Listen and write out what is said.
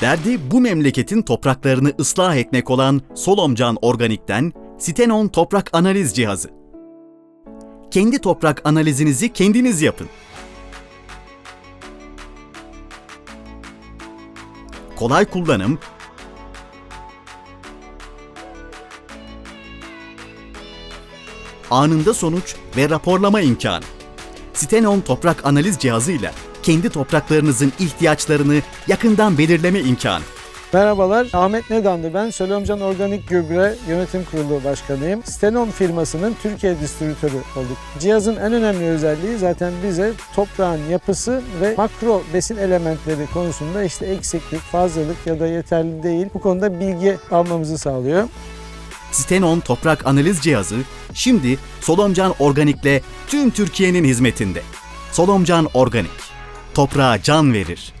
Derdi bu memleketin topraklarını ıslah etmek olan Solomcan Organik'ten Stenon Toprak Analiz Cihazı. Kendi toprak analizinizi kendiniz yapın. Kolay kullanım, anında sonuç ve raporlama imkanı. Stenon Toprak Analiz Cihazı ile kendi topraklarınızın ihtiyaçlarını yakından belirleme imkanı. Merhabalar, Ahmet Nedan'dı ben. Sölemcan Organik Gübre Yönetim Kurulu Başkanıyım. Stenon firmasının Türkiye distribütörü olduk. Cihazın en önemli özelliği zaten bize toprağın yapısı ve makro besin elementleri konusunda işte eksiklik, fazlalık ya da yeterli değil bu konuda bilgi almamızı sağlıyor. Stenon Toprak Analiz Cihazı şimdi Solomcan Organik'le tüm Türkiye'nin hizmetinde. Solomcan Organik, toprağa can verir.